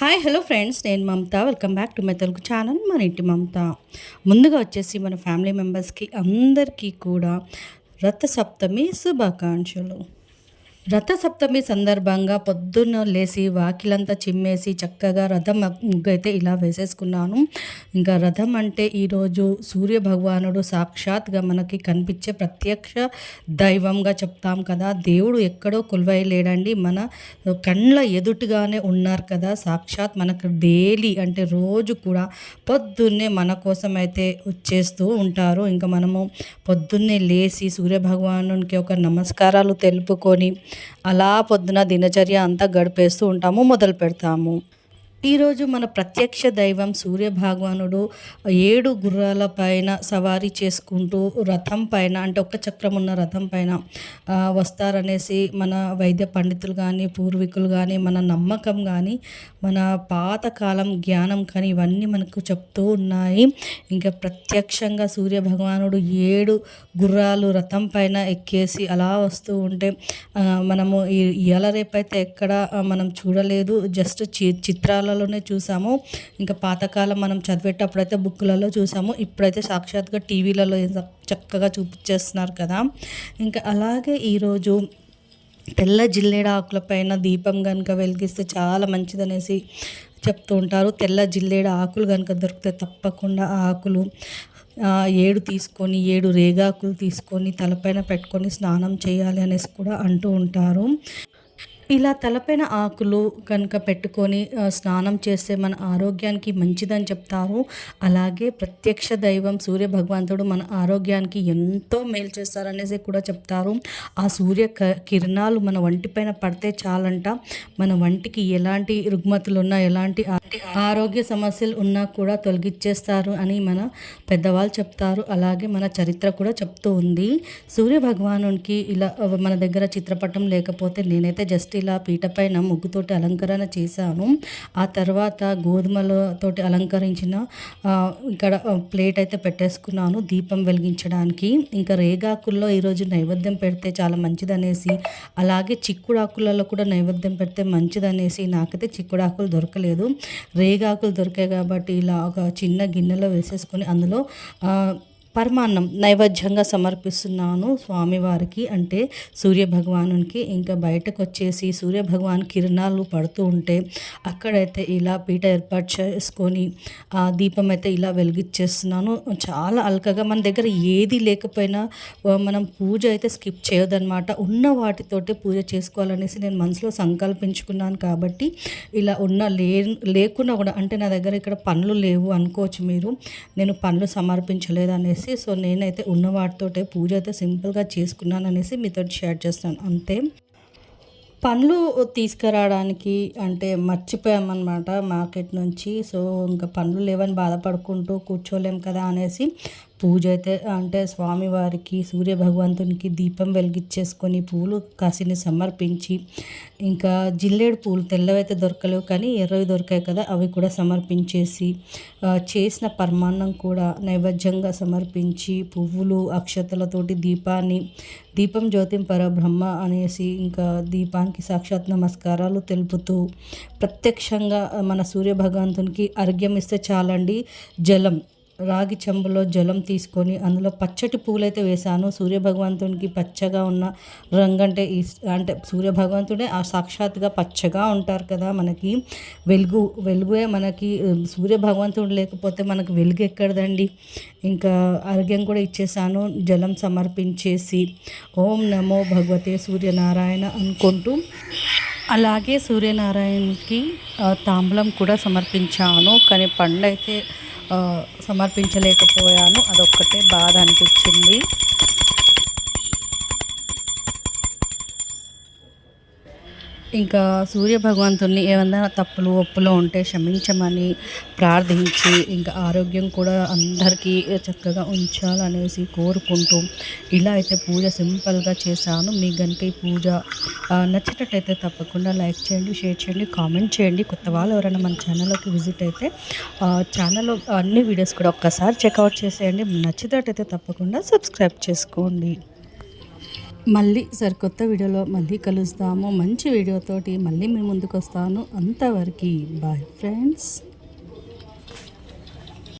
Hi hello friends నేను Mamata. Welcome back to my Telugu channel మన ఇంటి మమత. ముందుగా వచ్చేసి మన ఫ్యామిలీ మెంబర్స్కి అందరికీ కూడా రథ సప్తమి శుభాకాంక్షలు. రథ సప్తమి సందర్భంగా పొద్దున్న లేచి వాకిలంతా చిమ్మేసి చక్కగా రథం ముగ్గైతే అయితే ఇలా వేసేసుకున్నాను. ఇంకా రథం అంటే ఈరోజు సూర్య భగవానుడు సాక్షాత్గా మనకి కనిపించే ప్రత్యక్ష దైవంగా చెప్తాం కదా. దేవుడు ఎక్కడో కొలువై లేడండి. మన కళ్ళ ఎదుటిగానే ఉన్నారు కదా. సాక్షాత్ మనకు డైలీ అంటే రోజు కూడా పొద్దున్నే మన కోసం అయితే వచ్చేస్తూ ఉంటారు. ఇంకా మనము పొద్దున్నే లేచి సూర్య భగవానునికి ఒక నమస్కారాలు తెలుపుకొని అలా పొద్దున దినచర్య అంతా గడిపేస్తూ ఉంటాము మొదలు పెడతాము. ఈరోజు మన ప్రత్యక్ష దైవం సూర్య భగవానుడు ఏడు గుర్రాల పైన సవారీ చేసుకుంటూ రథం పైన అంటే ఒక్క చక్రం ఉన్న రథం పైన వస్తారనేసి మన వైద్య పండితులు కానీ పూర్వీకులు కానీ మన నమ్మకం కానీ మన పాతకాలం జ్ఞానం కానీ ఇవన్నీ మనకు చెప్తూ ఉన్నాయి. ఇంకా ప్రత్యక్షంగా సూర్య భగవానుడు ఏడు గుర్రాలు రథం పైన ఎక్కేసి అలా వస్తూ ఉంటే మనము ఈ ఇవాళ రేపైతే ఎక్కడ మనం చూడలేదు. జస్ట్ చి చిత్రాలలోనే చూసాము. ఇంకా పాతకాలం మనం చదివేటప్పుడు అయితే బుక్కులలో చూసాము. ఇప్పుడైతే సాక్షాత్గా టీవీలలో చక్కగా చూపించేస్తున్నారు కదా. ఇంకా అలాగే ఈరోజు తెల్ల జిల్లేడ ఆకుల పైన దీపం కనుక వెలిగిస్తే చాలా మంచిదనేసి చెప్తూ ఉంటారు. తెల్ల జిల్లేడ ఆకులు కనుక దొరికితే తప్పకుండా ఆ ఆకులు ఏడు తీసుకొని ఏడు రేగాకులు తీసుకొని తలపైన పెట్టుకొని స్నానం చేయాలి అనేసి కూడా అంటూ ఉంటారు. ఇలా తలపైన ఆకులు కనుక పెట్టుకొని స్నానం చేస్తే మన ఆరోగ్యానికి మంచిదని చెప్తారు. అలాగే ప్రత్యక్ష దైవం సూర్య భగవంతుడు మన ఆరోగ్యానికి ఎంతో మేలు చేస్తారనేసి కూడా చెప్తారు. ఆ సూర్య క కిరణాలు మన వంటిపైన పడితే చాలంట. మన వంటికి ఎలాంటి రుగ్మతులు ఉన్నా ఎలాంటి ఆరోగ్య సమస్యలు ఉన్నా కూడా తొలగిచ్చేస్తారు అని మన పెద్దవాళ్ళు చెప్తారు. అలాగే మన చరిత్ర కూడా చెప్తూ ఉంది. సూర్య భగవానునికి ఇలా మన దగ్గర చిత్రపటం లేకపోతే నేనైతే జస్ట్ ఇలా పీటపైన ముగ్గుతోటి అలంకరణ చేశాను. ఆ తర్వాత గోధుమలతోటి అలంకరించిన ఇక్కడ ప్లేట్ అయితే పెట్టేసుకున్నాను దీపం వెలిగించడానికి. ఇంకా రేగాకుల్లో ఈరోజు నైవేద్యం పెడితే చాలా మంచిదనేసి అలాగే చిక్కుడాకులలో కూడా నైవేద్యం పెడితే మంచిదనేసి నాకైతే చిక్కుడాకులు దొరకలేదు. రేగాకులు దొరికాయి కాబట్టి ఇలా ఒక చిన్న గిన్నెలో వేసేసుకొని అందులో పరమాన్నం నైవేద్యంగా సమర్పిస్తున్నాను స్వామివారికి. అంటే సూర్యభగవానునికి ఇంకా బయటకు వచ్చేసి సూర్య భగవాన్ కిరణాలు పడుతూ ఉంటే అక్కడైతే ఇలా పీట ఏర్పాటు చేసుకొని ఆ దీపం అయితే ఇలా వెలిగించేస్తున్నాను చాలా అల్కగా మన దగ్గర ఏది లేకపోయినా మనం పూజ అయితే స్కిప్ చేయదనమాట ఉన్న వాటితోటే పూజ చేసుకోవాలనేసి నేను మనసులో సంకల్పించుకున్నాను కాబట్టి ఇలా ఉన్న లే లేకున్నా కూడా అంటే నా దగ్గర ఇక్కడ పనులు లేవు అనుకోవచ్చు మీరు. నేను పనులు సమర్పించలేదు అనేసి సో నేనైతే ఉన్న వాటితోటే పూజ అయితే సింపుల్గా చేసుకున్నాను అనేసి మీతో షేర్ చేస్తాను. అంతే. పండ్లు తీసుకురావడానికి అంటే మర్చిపోయామన్నమాట మార్కెట్ నుంచి. సో ఇంకా పండ్లు లేవని బాధపడుకుంటూ కూర్చోలేం కదా అనేసి పూజ అయితే అంటే స్వామివారికి సూర్య భగవంతునికి దీపం వెలిగించేసుకొని పూలు కాసిని సమర్పించి ఇంకా జిల్లేడు పూలు తెల్లవైతే దొరకలేవు కానీ ఎర్రవి దొరికాయి కదా అవి కూడా సమర్పించేసి చేసిన పరమాన్నం కూడా నైవేద్యంగా సమర్పించి పువ్వులు అక్షతలతోటి దీపాన్ని దీపం జ్యోతిం పరబ్రహ్మ అనేసి ఇంకా దీపానికి సాక్షాత్ నమస్కారాలు తెలుపుతూ ప్రత్యక్షంగా మన సూర్య భగవంతునికి అర్ఘ్యం ఇస్తే చాలండి జలం. రాగి చెంబులో జలం తీసుకొని అందులో పచ్చటి పూలైతే వేశాను. సూర్య భగవంతునికి పచ్చగా ఉన్న రంగు అంటే ఇస్- అంటే సూర్య భగవంతుడే ఆ సాక్షాత్గా పచ్చగా ఉంటారు కదా మనకి. వెలుగు వెలుగే మనకి. సూర్యభగవంతుడు సూర్య భగవంతుడు లేకపోతే మనకు వెలుగు ఎక్కడదండి? ఇంకా ఆరోగ్యం కూడా ఇచ్చేసాను జలం సమర్పించేసి ఓం నమో భగవతే సూర్యనారాయణ అనుకుంటూ అలాగే సూర్యనారాయణకి తాంబూలం కూడా సమర్పించాను. కానీ పండు అయితే సమర్పించలేకపోయాను. అదొక్కటే బాధ అనిపించింది. ఇంకా సూర్య భగవంతుని ఏమన్నా తప్పులు ఒప్పులు ఉంటే క్షమించమని ప్రార్థించి ఇంకా ఆరోగ్యం కూడా అందరికీ చక్కగా ఉంచాలనేసి కోరుకుంటూ ఇలా అయితే పూజ సింపుల్గా చేశాను. మీ కనుక ఈ పూజ నచ్చినట్టయితే తప్పకుండా లైక్ చేయండి షేర్ చేయండి కామెంట్ చేయండి. కొత్త వాళ్ళు ఎవరైనా మన ఛానల్లోకి విజిట్ అయితే ఛానల్లో అన్ని వీడియోస్ కూడా ఒక్కసారి చెక్అవుట్ చేసేయండి. నచ్చినట్టయితే తప్పకుండా సబ్స్క్రైబ్ చేసుకోండి. మళ్ళీ సరికొత్త వీడియోలో మళ్ళీ కలుస్తాము. మంచి వీడియోతోటి మళ్ళీ మీ ముందుకు వస్తాను అంతవరకు బాయ్ ఫ్రెండ్స్.